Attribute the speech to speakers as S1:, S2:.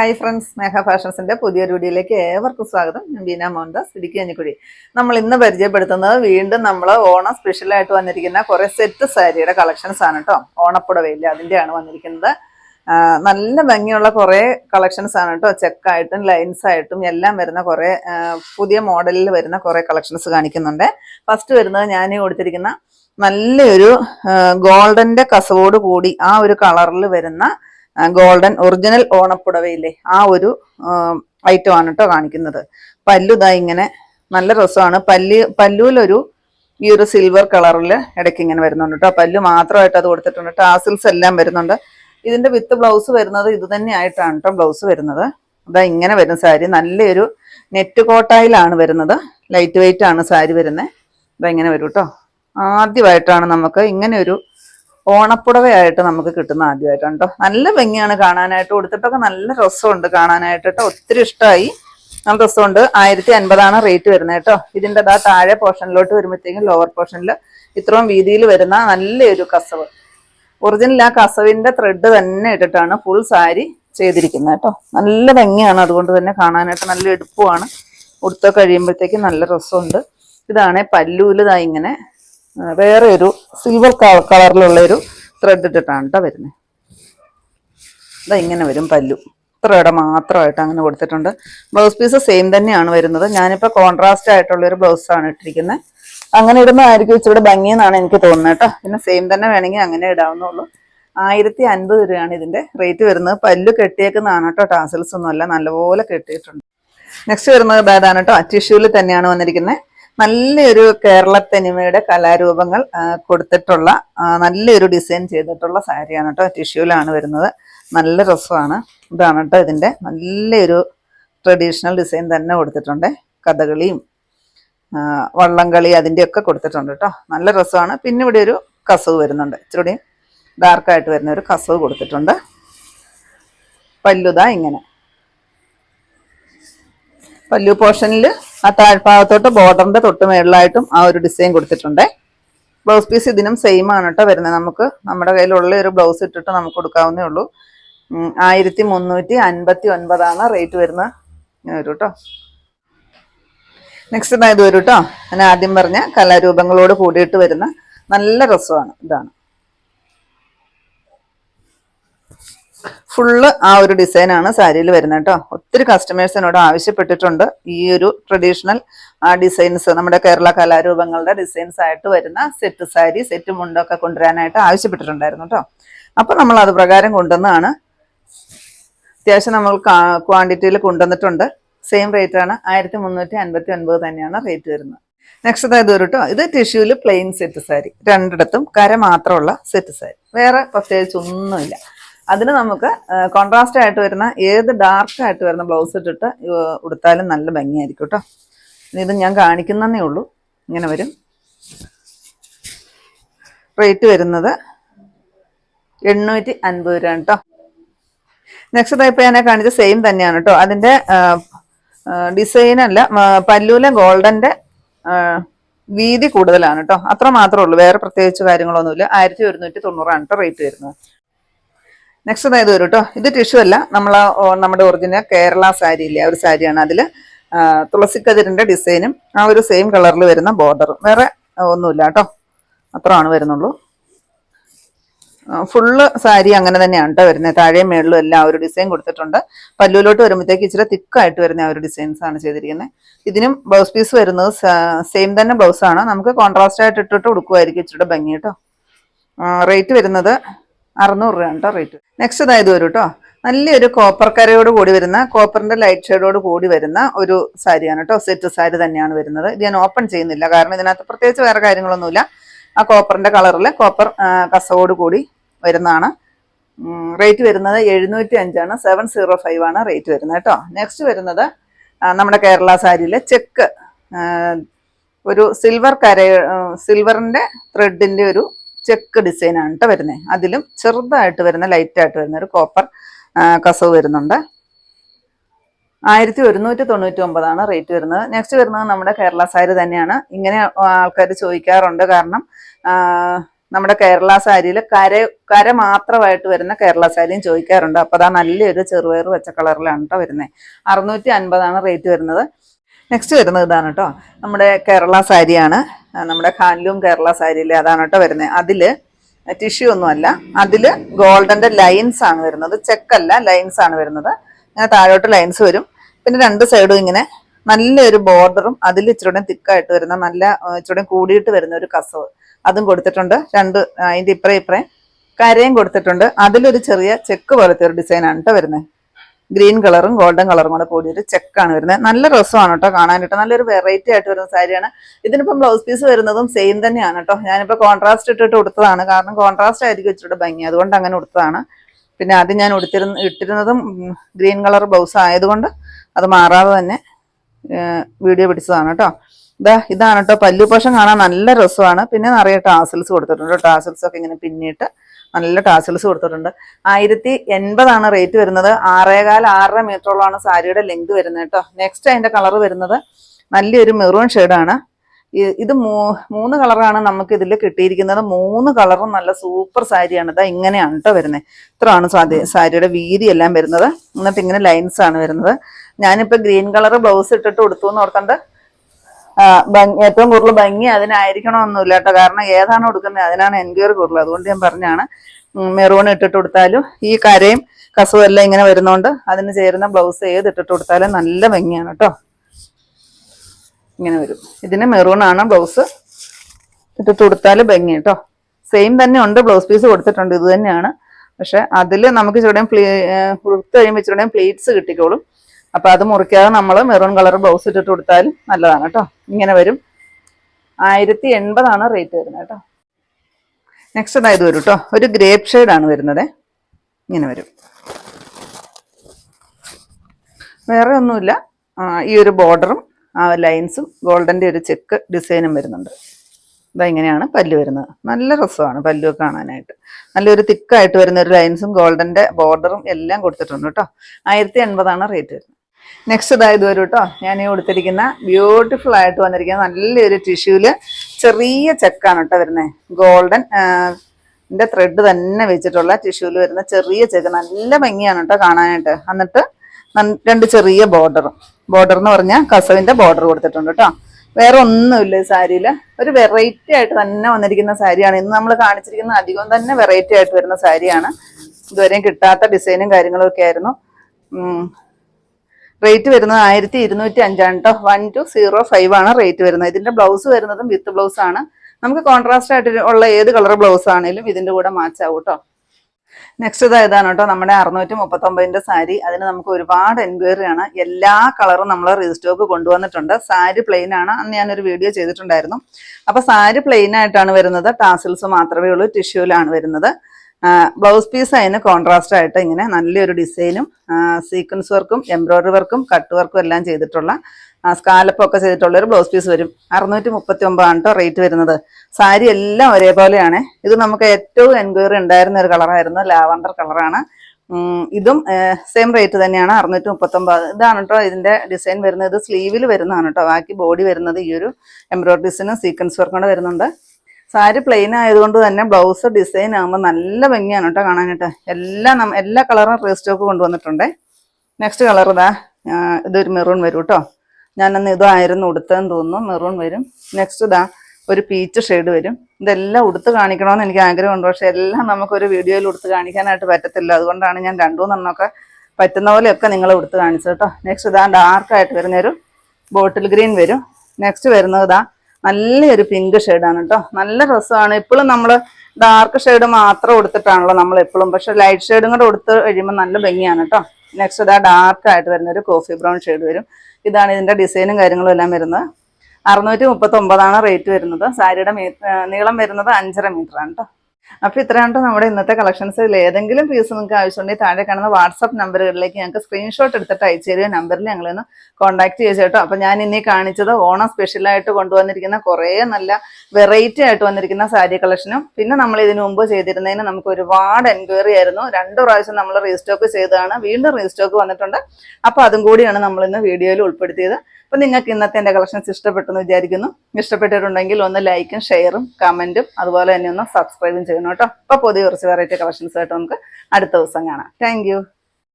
S1: Hi friends സ്നേഹ ഫാഷൻസിന്റെ പുതിയൊരു വീഡിയോയിലേക്ക് ഏവർക്കും സ്വാഗതം. ഞാൻ ബീന മോഹൻദാസ് ഇടുക്കി അഞ്ഞിക്കുഴി നമ്മൾ ഇന്ന് പരിചയപ്പെടുത്തുന്നത് വീണ്ടും നമ്മൾ ഓണം സ്പെഷ്യലായിട്ട് വന്നിരിക്കുന്ന കുറെ സെറ്റ് സാരിയുടെ കളക്ഷൻസ് ആണ് കേട്ടോ ഓണപ്പുടവയില്ല അതിന്റെയാണ് വന്നിരിക്കുന്നത്. നല്ല ഭംഗിയുള്ള കുറേ കളക്ഷൻസ് ആണ് കേട്ടോ ചെക്കായിട്ടും ലൈൻസ് ആയിട്ടും എല്ലാം വരുന്ന കുറേ പുതിയ മോഡലിൽ വരുന്ന കുറേ കളക്ഷൻസ് കാണിക്കുന്നുണ്ട്. ഫസ്റ്റ് വരുന്നത് ഞാൻ കൊടുത്തിരിക്കുന്ന നല്ലൊരു ഗോൾഡന്റെ കസവോട് കൂടി ആ ഒരു കളറിൽ വരുന്ന ഗോൾഡൻ ഒറിജിനൽ ഓണപ്പുടവയില്ലേ ആ ഒരു ഐറ്റം ആണ് കേട്ടോ കാണിക്കുന്നത്. പല്ലു ഇങ്ങനെ നല്ല രസമാണ്. പല്ല് പല്ലുവിലൊരു ഈ ഒരു സിൽവർ കളറിൽ ഇടയ്ക്ക് ഇങ്ങനെ വരുന്നുണ്ട് കേട്ടോ പല്ല് മാത്രമായിട്ട് അത് കൊടുത്തിട്ടുണ്ട് ടാസിൽസ് എല്ലാം വരുന്നുണ്ട്. ഇതിന്റെ വിത്ത് ബ്ലൗസ് വരുന്നത് ഇത് തന്നെ ആയിട്ടാണ് കേട്ടോ ബ്ലൗസ് വരുന്നത്. അതാ ഇങ്ങനെ വരുന്ന സാരി. നല്ലൊരു നെറ്റ് കോട്ടായിലാണ് വരുന്നത്. ലൈറ്റ് വെയിറ്റ് ആണ് സാരി വരുന്നത് ഇതാ ഇങ്ങനെ വരും കേട്ടോ ആദ്യമായിട്ടാണ് നമുക്ക് ഇങ്ങനെ ഒരു ഓണപ്പുടവയായിട്ട് നമുക്ക് കിട്ടുന്ന ആദ്യമായിട്ടാണ് കേട്ടോ നല്ല ഭംഗിയാണ് കാണാനായിട്ട്. കൊടുത്തിട്ടൊക്കെ നല്ല രസമുണ്ട് കാണാനായിട്ട് കേട്ടോ ഒത്തിരി ഇഷ്ടമായി നല്ല രസമുണ്ട്. ആയിരത്തി അൻപതാണ് റേറ്റ് വരുന്നത് കേട്ടോ ഇതിന്റെ ദാ താഴെ പോർഷനിലോട്ട് വരുമ്പോഴത്തേക്കും ലോവർ പോർഷനിൽ ഇത്രയും വീതിയിൽ വരുന്ന നല്ലൊരു കസവ്. ഒറിജിനൽ ആ കസവിന്റെ ത്രെഡ് തന്നെ ഇട്ടിട്ടാണ് ഫുൾ സാരി ചെയ്തിരിക്കുന്നത് കേട്ടോ നല്ല ഭംഗിയാണ് അതുകൊണ്ട് തന്നെ കാണാനായിട്ട് നല്ല എടുപ്പമാണ്. ഉടുത്ത കഴിയുമ്പോഴത്തേക്കും നല്ല രസമുണ്ട്. ഇതാണ് പല്ലൂൽ ഇങ്ങനെ വേറെ ഒരു സിൽവർ കളറിലുള്ള ഒരു ത്രെഡ് ഇട്ടിട്ടാണ് കേട്ടോ വരുന്നത് ഇതാ ഇങ്ങനെ വരും പല്ലു. ഇത്രയുടെ മാത്രമായിട്ട് അങ്ങനെ കൊടുത്തിട്ടുണ്ട്. ബ്ലൗസ് പീസ് സെയിം തന്നെയാണ് വരുന്നത്. ഞാനിപ്പോൾ കോൺട്രാസ്റ്റ് ആയിട്ടുള്ളൊരു ബ്ലൗസാണ് ഇട്ടിരിക്കുന്നത് അങ്ങനെ ഇടുന്നതായിരിക്കും ഇച്ചിരി ഭംഗിയെന്നാണ് എനിക്ക് തോന്നുന്നത് കേട്ടോ പിന്നെ സെയിം തന്നെ വേണമെങ്കിൽ അങ്ങനെ ഇടാവുന്നുള്ളൂ. ആയിരത്തി അൻപത് രൂപയാണ് ഇതിന്റെ റേറ്റ് വരുന്നത്. പല്ലു കെട്ടിയേക്കുന്നതാണ് കേട്ടോ ടാസൽസ് ഒന്നുമല്ല നല്ലപോലെ കെട്ടിയിട്ടുണ്ട്. നെക്സ്റ്റ് വരുന്നത് ഇതാണ് കേട്ടോ ടിഷ്യൂവിൽ തന്നെയാണ് വന്നിരിക്കുന്നത് നല്ലൊരു കേരളത്തനിമയുടെ കലാരൂപങ്ങൾ കൊടുത്തിട്ടുള്ള നല്ലൊരു ഡിസൈൻ ചെയ്തിട്ടുള്ള സാരിയാണ് കേട്ടോ. ടിഷ്യൂലാണ് വരുന്നത്. നല്ല രസമാണ്. ഇതാണ് കേട്ടോ ഇതിന്റെ നല്ലൊരു ട്രഡീഷണൽ ഡിസൈൻ തന്നെ കൊടുത്തിട്ടുണ്ട്. കഥകളിയും വള്ളംകളി അതിന്റെയൊക്കെ കൊടുത്തിട്ടുണ്ട് കേട്ടോ. നല്ല രസമാണ്. പിന്നെ ഇവിടെ ഒരു കസവ് വരുന്നുണ്ട്. ഇച്ചിരി ഡാർക്കായിട്ട് വരുന്ന ഒരു കസവ് കൊടുത്തിട്ടുണ്ട്. പല്ലുത ഇങ്ങനെ. പല്ലു പോർഷനിൽ ആ താഴ്ഭാഗത്തോട്ട് ബോർഡറിന്റെ തൊട്ട് മേളിലായിട്ടും ആ ഒരു ഡിസൈൻ കൊടുത്തിട്ടുണ്ട്. ബ്ലൗസ് പീസ് ഇതിനും സെയിം ആണ് കേട്ടോ വരുന്നത്. നമുക്ക് നമ്മുടെ കയ്യിലുള്ള ഒരു ബ്ലൗസ് ഇട്ടിട്ട് നമുക്ക് കൊടുക്കാവുന്നേ ഉള്ളൂ. ആയിരത്തി മുന്നൂറ്റി അൻപത്തി ഒൻപതാണ് റേറ്റ് വരുന്ന ഇങ്ങനെ വരും കേട്ടോ നെക്സ്റ്റ് ഇത് വരും കേട്ടോ ഞാൻ ആദ്യം പറഞ്ഞ കലാരൂപങ്ങളോട് കൂടിയിട്ട് വരുന്ന നല്ല രസമാണ് ഇതാണ്. ഫുള്ള് ആ ഒരു ഡിസൈനാണ് സാരിയിൽ വരുന്നത് കേട്ടോ. ഒത്തിരി കസ്റ്റമേഴ്സ് എന്നോട് ആവശ്യപ്പെട്ടിട്ടുണ്ട്. ഈ ഒരു ട്രഡീഷണൽ ഡിസൈൻസ് നമ്മുടെ കേരള കലാരൂപങ്ങളുടെ ഡിസൈൻസ് ആയിട്ട് വരുന്ന സെറ്റ് സാരി സെറ്റ് മുണ്ടൊക്കെ കൊണ്ടുവരാനായിട്ട് ആവശ്യപ്പെട്ടിട്ടുണ്ടായിരുന്നു കേട്ടോ. അപ്പൊ നമ്മൾ അത് പ്രകാരം കൊണ്ടുവന്നതാണ്. അത്യാവശ്യം നമ്മൾ ക്വാണ്ടിറ്റിയിൽ കൊണ്ടുവന്നിട്ടുണ്ട്. സെയിം റേറ്റ് ആണ്. ആയിരത്തി മുന്നൂറ്റി അൻപത്തി ഒൻപത് തന്നെയാണ് റേറ്റ് വരുന്നത്. നെക്സ്റ്റ് അതായത് കേട്ടോ ഇത് ടിഷ്യൂൽ പ്ലെയിൻ സെറ്റ് സാരി. രണ്ടിടത്തും കര മാത്രമുള്ള സെറ്റ് സാരി. വേറെ പ്രത്യേകിച്ച് ഒന്നുമില്ല. അതിന് നമുക്ക് കോൺട്രാസ്റ്റ് ആയിട്ട് വരുന്ന ഏത് ഡാർക്ക് ആയിട്ട് വരുന്ന ബ്ലൗസ് ഇട്ടിട്ട് ഉടുത്താലും നല്ല ഭംഗിയായിരിക്കും കേട്ടോ ഇത് ഞാൻ കാണിക്കുന്നതേ ഉള്ളൂ. ഇങ്ങനെ വരും. റേറ്റ് വരുന്നത് എണ്ണൂറ്റി അൻപത് രൂപ കേട്ടോ നെക്സ്റ്റ് ഇപ്പൊ ഞാൻ കാണിച്ച സെയിം തന്നെയാണ് കേട്ടോ അതിന്റെ ആ, പല്ലൂലെ ഗോൾഡന്റെ ആ, വീതി കൂടുതലാണ് കേട്ടോ അത്ര മാത്രമേ ഉള്ളൂ. വേറെ പ്രത്യേകിച്ച് കാര്യങ്ങളൊന്നുമില്ല. ആയിരത്തി ഒരുന്നൂറ്റി തൊണ്ണൂറാണ് കേട്ടോ റേറ്റ് വരുന്നത്. നെക്സ്റ്റ് അതായത് വരും കേട്ടോ ഇത് ടിഷ്യൂ അല്ല. നമ്മൾ നമ്മുടെ ഒറിജിനൽ കേരള സാരി ഇല്ലേ? ഒരു സാരിയാണ് അതിൽ തുളസിക്കതിരിന്റെ ഡിസൈനും ആ ഒരു സെയിം കളറിൽ വരുന്ന ബോർഡറും വേറെ ഒന്നുമില്ല കേട്ടോ അത്രയാണ് വരുന്നുള്ളൂ. ഫുള്ള് സാരി അങ്ങനെ തന്നെയാണ് കേട്ടോ വരുന്നത്. താഴെയും മേളിലും എല്ലാം ഒരു ഡിസൈൻ കൊടുത്തിട്ടുണ്ട്. പല്ലുവിലോട്ട് വരുമ്പോഴത്തേക്ക് ഇച്ചിരി തിക്കായിട്ട് വരുന്ന ആ ഒരു ഡിസൈൻസ് ആണ് ചെയ്തിരിക്കുന്നത് ഇതിനും ബ്ലൗസ് പീസ് വരുന്നത് സെയിം തന്നെ ബ്ലൗസാണ് നമുക്ക് കോൺട്രാസ്റ്റ് ആയിട്ട് ഇട്ടിട്ട് കൊടുക്കുമായിരിക്കും ഇച്ചിരി ഭംഗി കേട്ടോ റേറ്റ് വരുന്നത് അറുന്നൂറ് രൂപയാണ് കേട്ടോ റേറ്റ് നെക്സ്റ്റ് ഇതായത് വരും കേട്ടോ നല്ലൊരു കോപ്പർ കരയോട് കൂടി വരുന്ന കോപ്പറിന്റെ ലൈറ്റ് ഷെയ്ഡോട് കൂടി വരുന്ന ഒരു സാരിയാണ് കേട്ടോ സെറ്റ് സാരി തന്നെയാണ് വരുന്നത്. ഇത് ഞാൻ ഓപ്പൺ ചെയ്യുന്നില്ല. കാരണം ഇതിനകത്ത് പ്രത്യേകിച്ച് വേറെ കാര്യങ്ങളൊന്നുമില്ല. ആ കോപ്പറിന്റെ കളറിൽ കോപ്പർ കസവോട് കൂടി വരുന്നതാണ്. റേറ്റ് വരുന്നത് എഴുന്നൂറ്റി അഞ്ചാണ് സെവൻ സീറോ ഫൈവ് ആണ് റേറ്റ് വരുന്നത് കേട്ടോ നെക്സ്റ്റ് വരുന്നത് നമ്മുടെ കേരള സാരിയിലെ ചെക്ക്. ഒരു സിൽവർ കര സിൽവറിന്റെ ത്രെഡിന്റെ ഒരു ചെക്ക് ഡിസൈനാണ് കേട്ടോ വരുന്നത് അതിലും ചെറുതായിട്ട് വരുന്ന ലൈറ്റ് ആയിട്ട് വരുന്ന ഒരു കോപ്പർ കസവ് വരുന്നുണ്ട്. ആയിരത്തി ഒരുന്നൂറ്റി തൊണ്ണൂറ്റി ഒമ്പതാണ് റേറ്റ് വരുന്നത്. നെക്സ്റ്റ് വരുന്നത് നമ്മുടെ കേരള സാരി തന്നെയാണ്. ഇങ്ങനെ ആൾക്കാർ ചോദിക്കാറുണ്ട്. കാരണം നമ്മുടെ കേരള സാരിയിൽ കര കര മാത്രമായിട്ട് വരുന്ന കേരള സാരിയും ചോദിക്കാറുണ്ട്. അപ്പോൾ അതാ നല്ലൊരു ചെറുപയർ വെച്ച കളറിലാണ് കേട്ടോ വരുന്നത് അറുന്നൂറ്റി അൻപതാണ് റേറ്റ് വരുന്നത്. നെക്സ്റ്റ് വരുന്നത് ഇതാണ് കേട്ടോ നമ്മുടെ കേരള സാരിയാണ്. നമ്മുടെ ഹാൻഡ്ലൂം കേരള സാരിയിലെ അതാണ് കേട്ടോ വരുന്നത് അതിൽ ടിഷ്യൂ ഒന്നുമല്ല. അതിൽ ഗോൾഡന്റെ ലൈൻസ് ആണ് വരുന്നത്. ചെക്കല്ല ലൈൻസ് ആണ് വരുന്നത്. ഇങ്ങനെ താഴോട്ട് ലൈൻസ് വരും. പിന്നെ രണ്ട് സൈഡും ഇങ്ങനെ നല്ലൊരു ബോർഡറും അതിൽ ഇച്ചിരി തിക്കായിട്ട് വരുന്ന നല്ല ഇച്ചിരി കൂടിയിട്ട് വരുന്ന ഒരു കസവ്. അതും കൊടുത്തിട്ടുണ്ട്. രണ്ട് അതിന്റെ ഇപ്പറേ ഇപ്പറേ കരയും കൊടുത്തിട്ടുണ്ട്. അതിലൊരു ചെറിയ ചെക്ക് പോലത്തെ ഒരു ഡിസൈനാണ് കേട്ടോ വരുന്നത് ഗ്രീൻ കളറും ഗോൾഡൻ കളറും കൂടെ കൂടി ഒരു ചെക്കാണ് വരുന്നത്. നല്ല രസമാണ് കേട്ടോ കാണാനായിട്ട്. നല്ലൊരു വെറൈറ്റി ആയിട്ട് വരുന്ന സാരിയാണ്. ഇതിനിപ്പം ബ്ലൗസ് പീസ് വരുന്നതും സെയിം തന്നെയാണ് കേട്ടോ. ഞാനിപ്പോൾ കോൺട്രാസ്റ്റ് ഇട്ടിട്ട് കൊടുത്തതാണ് കാരണം കോൺട്രാസ്റ്റ് ആയിരിക്കും ഇച്ചിരി ഭംഗി. അതുകൊണ്ട് അങ്ങനെ കൊടുത്തതാണ് പിന്നെ ആദ്യം ഞാൻ ഉടുത്തിരുന്ന ഇട്ടിരുന്നതും ഗ്രീൻ കളർ ബ്ലൗസ് ആയതുകൊണ്ട് അത് മാറാതെ തന്നെ വീഡിയോ പിടിച്ചതാണ് കേട്ടോ. ഇതാ ഇതാണ് കേട്ടോ. പല്ലു പോഷം കാണാൻ നല്ല രസമാണ്. പിന്നെ നിറയെ ടാസൽസ് കൊടുത്തിട്ടുണ്ട്. ടാസൽസ് ഒക്കെ ഇങ്ങനെ പിന്നിട്ട് നല്ല ടാസൽസ് കൊടുത്തിട്ടുണ്ട്. ആയിരത്തി എൺപതാണ് റേറ്റ് വരുന്നത്. ആറേകാൽ ആറര മീറ്ററോളമാണ് സാരിയുടെ ലെങ്ത് വരുന്നത് കേട്ടോ. നെക്സ്റ്റ് അതിന്റെ കളർ വരുന്നത് നല്ലൊരു മെറൂൺ ഷെയ്ഡാണ് ഇത് മൂ- മൂന്ന് കളറാണ് നമുക്ക് ഇതിൽ കിട്ടിയിരിക്കുന്നത്. മൂന്ന് കളറും നല്ല സൂപ്പർ സാരിയാണ്. ഇതാ ഇങ്ങനെയാണ് കേട്ടോ വരുന്നത്. ഇത്രയാണ് സാരി സാരിയുടെ വീതി എല്ലാം വരുന്നത്. എന്നിട്ട് ഇങ്ങനെ ലൈൻസ് ആണ് വരുന്നത്. ഞാനിപ്പോൾ ഗ്രീൻ കളർ ബ്ലൗസ് ഇട്ടിട്ട് കൊടുത്തു എന്ന് ഭംഗി- ഏറ്റവും കൂടുതൽ ഭംഗി അതിനായിരിക്കണമെന്നില്ല കേട്ടോ. കാരണം ഏതാണ് കൊടുക്കുന്നത് അതിനാണ് എൻക്വയറി കൂടുതൽ അതുകൊണ്ട് ഞാൻ പറഞ്ഞാണ് മെറൂൺ ഇട്ടിട്ട് കൊടുത്താലും ഈ കരയും കസവും എല്ലാം ഇങ്ങനെ വരുന്നോണ്ട് അതിന് ചേരുന്ന ബ്ലൗസ് ഏത് ഇട്ടിട്ട് കൊടുത്താലും നല്ല ഭംഗിയാണ് കേട്ടോ. ഇങ്ങനെ വരും. ഇതിന് മെറൂൺ ആണ് ബ്ലൗസ് ഇട്ടിട്ട് കൊടുത്താൽ ഭംഗി കേട്ടോ. സെയിം തന്നെ ഉണ്ട് ബ്ലൗസ് പീസ് കൊടുത്തിട്ടുണ്ട്. ഇത് തന്നെയാണ്. പക്ഷെ അതിൽ നമുക്ക് ഇച്ചിരിയും പ്ലീ കൊടുത്തു കഴിയുമ്പോൾ ഇച്ചിരിയും പ്ലീറ്റ്സ് കിട്ടിക്കോളും. അപ്പൊ അത് മുറിക്കാതെ നമ്മൾ മെറൂൺ കളർ ബ്ലൗസ് ഇട്ടിട്ട് കൊടുത്താലും നല്ലതാണ് കേട്ടോ. ഇങ്ങനെ വരും. ആയിരത്തി എൺപതാണ് റേറ്റ് വരുന്നത് കേട്ടോ. നെക്സ്റ്റ് ഇതായത് വരും കേട്ടോ ഒരു ഗ്രേപ്പ് ഷെയ്ഡാണ് വരുന്നത്. ഇങ്ങനെ വരും. വേറെ ഒന്നുമില്ല. ഈ ഒരു ബോർഡറും ആ ലൈൻസും ഗോൾഡന്റെ ഒരു ചെക്ക് ഡിസൈനും വരുന്നുണ്ട്. ഇതാ ഇങ്ങനെയാണ് പല്ല് വരുന്നത്. നല്ല രസമാണ് പല്ലു കാണാനായിട്ട്. നല്ലൊരു തിക്കായിട്ട് വരുന്ന ഒരു ലൈൻസും ഗോൾഡന്റെ ബോർഡറും എല്ലാം കൊടുത്തിട്ടുണ്ട് കേട്ടോ ആയിരത്തി എൺപതാണ് റേറ്റ് വരുന്നത്. നെക്സ്റ്റ് ഇതായത് വരും കേട്ടോ ഞാൻ ഈ കൊടുത്തിരിക്കുന്ന ബ്യൂട്ടിഫുൾ ആയിട്ട് വന്നിരിക്കുന്ന നല്ലൊരു ടിഷ്യൂൽ ചെറിയ ചെക്കാണ് കേട്ടോ വരുന്നത് ഗോൾഡൻ ന്റെ ത്രെഡ് തന്നെ വെച്ചിട്ടുള്ള ടിഷ്യൂൽ വരുന്ന ചെറിയ ചെക്ക്. നല്ല ഭംഗിയാണ് കേട്ടോ കാണാനായിട്ട്. എന്നിട്ട് രണ്ട് ചെറിയ ബോർഡറും ബോർഡർ എന്ന് പറഞ്ഞാൽ കസവിന്റെ ബോർഡർ കൊടുത്തിട്ടുണ്ട് കേട്ടോ വേറെ ഒന്നുമില്ല ഈ സാരിയിൽ ഒരു വെറൈറ്റി ആയിട്ട് തന്നെ വന്നിരിക്കുന്ന സാരിയാണ് ഇന്ന് നമ്മൾ കാണിച്ചിരിക്കുന്ന അധികം തന്നെ വെറൈറ്റി ആയിട്ട് വരുന്ന സാരിയാണ് ഇതുവരെയും കിട്ടാത്ത ഡിസൈനും കാര്യങ്ങളും ഒക്കെ ആയിരുന്നു. റേറ്റ് വരുന്നത് ആയിരത്തി ഇരുന്നൂറ്റി അഞ്ചാണ് കേട്ടോ. വൺ ടു സീറോ ഫൈവ് ആണ് റേറ്റ് വരുന്നത്. ഇതിന്റെ ബ്ലൗസ് വരുന്നതും വിത്ത് ബ്ലൗസ് ആണ്. നമുക്ക് കോൺട്രാസ്റ്റ് ആയിട്ട് ഉള്ള ഏത് കളർ ബ്ലൗസ് ആണെങ്കിലും ഇതിന്റെ കൂടെ മാച്ച് ആവും കേട്ടോ. നെക്സ്റ്റ് ഇതാ ഇതാണ് കേട്ടോ നമ്മുടെ അറുന്നൂറ്റി മുപ്പത്തൊമ്പതിന്റെ സാരി. അതിന് നമുക്ക് ഒരുപാട് എൻക്വയറി ആണ്. എല്ലാ കളറും നമ്മൾ റീസ്റ്റോക്ക് കൊണ്ടുവന്നിട്ടുണ്ട്. സാരി പ്ലെയിൻ ആണ്. അന്ന് ഞാനൊരു വീഡിയോ ചെയ്തിട്ടുണ്ടായിരുന്നു. അപ്പൊ സാരി പ്ലെയിൻ ആയിട്ടാണ് വരുന്നത്. ടാസിൽസ് മാത്രമേ ഉള്ളൂ ടിഷ്യൂലാണ് വരുന്നത്. ബ്ലൗസ് പീസ് അതിന് കോൺട്രാസ്റ്റ് ആയിട്ട് ഇങ്ങനെ നല്ലൊരു ഡിസൈനും സീക്വൻസ് വർക്കും എംബ്രോയ്ഡറി വർക്കും കട്ട് വർക്കും എല്ലാം ചെയ്തിട്ടുള്ള സ്കാലപ്പ് ഒക്കെ ചെയ്തിട്ടുള്ള ഒരു ബ്ലൗസ് പീസ് വരും. അറുന്നൂറ്റി മുപ്പത്തി ഒമ്പതാണ് കേട്ടോ റേറ്റ് വരുന്നത്. സാരി എല്ലാം ഒരേപോലെയാണ്. ഇത് നമുക്ക് ഏറ്റവും എൻക്വയറി ഉണ്ടായിരുന്ന ഒരു കളറായിരുന്നു ലാവണ്ടർ കളറാണ് ഇതും സെയിം റേറ്റ് തന്നെയാണ് അറുന്നൂറ്റി മുപ്പത്തൊമ്പത് ഇതാണ് കേട്ടോ ഇതിന്റെ ഡിസൈൻ വരുന്നത്. സ്ലീവിൽ വരുന്നതാണ് കേട്ടോ ബാക്കി ബോഡി വരുന്നത് ഈ ഒരു എംബ്രോയിഡറീസിനും സീക്വൻസ് വർക്കും കൂടെ വരുന്നുണ്ട്. സാരി പ്ലെയിൻ ആയതുകൊണ്ട് തന്നെ ബ്ലൗസ് ഡിസൈൻ ആകുമ്പോൾ നല്ല ഭംഗിയാണ് കേട്ടോ കാണാനായിട്ട്. എല്ലാ നമ്മ എല്ലാ കളറും റീസ്റ്റോക്ക് കൊണ്ടുവന്നിട്ടുണ്ട്. നെക്സ്റ്റ് കളർ ഇതാ. ഇതൊരു മെറൂൺ വരും കേട്ടോ. ഞാനന്ന് ഇതായിരുന്നു ഉടുത്തതെന്ന് തോന്നുന്നു. മെറൂൺ വരും. നെക്സ്റ്റ് ഇതാ ഒരു പീച്ച് ഷെയ്ഡ് വരും. ഇതെല്ലാം ഉടുത്ത് കാണിക്കണമെന്ന് എനിക്ക് ആഗ്രഹമുണ്ട്. പക്ഷെ എല്ലാം നമുക്കൊരു വീഡിയോയിൽ ഉടുത്ത് കാണിക്കാനായിട്ട് പറ്റത്തില്ല. അതുകൊണ്ടാണ് ഞാൻ രണ്ടു മൂന്നെണ്ണമൊക്കെ പറ്റുന്ന പോലെയൊക്കെ നിങ്ങൾ ഉടുത്ത് കാണിച്ചത് കേട്ടോ. നെക്സ്റ്റ് ഇതാ ഡാർക്കായിട്ട് വരുന്നൊരു ബോട്ടിൽ ഗ്രീൻ വരും. നെക്സ്റ്റ് വരുന്നത് ഇതാ നല്ലൊരു പിങ്ക് ഷെയ്ഡാണ് കേട്ടോ നല്ല രസമാണ്. എപ്പോഴും നമ്മൾ ഡാർക്ക് ഷെയ്ഡ് മാത്രം കൊടുത്തിട്ടാണല്ലോ നമ്മൾ എപ്പോഴും പക്ഷെ ലൈറ്റ് ഷെയ്ഡും കൂടെ കൊടുത്ത് കഴിയുമ്പോൾ നല്ല ഭംഗിയാണ് കേട്ടോ നെക്സ്റ്റ് ഇതാ ഡാർക്ക് ആയിട്ട് വരുന്ന ഒരു കോഫി ബ്രൗൺ ഷെയ്ഡ് വരും. ഇതാണ് ഇതിന്റെ ഡിസൈനും കാര്യങ്ങളും എല്ലാം വരുന്നത്. അറുന്നൂറ്റി മുപ്പത്തി ഒമ്പതാണ് റേറ്റ് വരുന്നത്. സാരിയുടെ നീളം വരുന്നത് അഞ്ചര മീറ്ററാണ് കേട്ടോ അപ്പൊ ഇത്രയാണ്ടോ നമ്മുടെ ഇന്നത്തെ കളക്ഷൻസിൽ ഏതെങ്കിലും പീസ് നിങ്ങൾക്ക് ആവശ്യമുണ്ടെങ്കിൽ താഴെ കാണുന്ന വാട്സ്ആപ്പ് നമ്പറുകളിലേക്ക് ഞങ്ങൾക്ക് സ്ക്രീൻഷോട്ട് എടുത്തിട്ട് അയച്ചു തരിക. നമ്പറിൽ ഞങ്ങളൊന്ന് കോൺടാക്ട് ചെയ്ത് കേട്ടോ അപ്പൊ ഞാൻ ഇനി കാണിച്ചത് ഓണം സ്പെഷ്യലായിട്ട് കൊണ്ടുവന്നിരിക്കുന്ന കുറേ നല്ല വെറൈറ്റി ആയിട്ട് വന്നിരിക്കുന്ന സാരി കളക്ഷനും പിന്നെ നമ്മൾ ഇതിനു മുമ്പ് ചെയ്തിരുന്നതിന് നമുക്ക് ഒരുപാട് എൻക്വയറി ആയിരുന്നു. രണ്ട് പ്രാവശ്യം നമ്മൾ റീസ്റ്റോക്ക് ചെയ്തതാണ്. വീണ്ടും റീസ്റ്റോക്ക് വന്നിട്ടുണ്ട്. അപ്പൊ അതും കൂടിയാണ് നമ്മൾ ഇന്ന് വീഡിയോയിൽ ഉൾപ്പെടുത്തിയത്. അപ്പൊ നിങ്ങൾക്ക് ഇന്നത്തെ എന്റെ കളക്ഷൻസ് ഇഷ്ടപ്പെട്ടെന്ന് വിചാരിക്കുന്നു. ഇഷ്ടപ്പെട്ടിട്ടുണ്ടെങ്കിൽ ഒന്ന് ലൈക്കും ഷെയറും കമന്റും അതുപോലെ തന്നെ ഒന്ന് സബ്സ്ക്രൈബും ചെയ്യണം കേട്ടോ. അപ്പോൾ പുതിയ കുറച്ച് വെറൈറ്റി കളക്ഷൻസ് ആയിട്ട് നമുക്ക് അടുത്ത ദിവസം കാണാം. താങ്ക്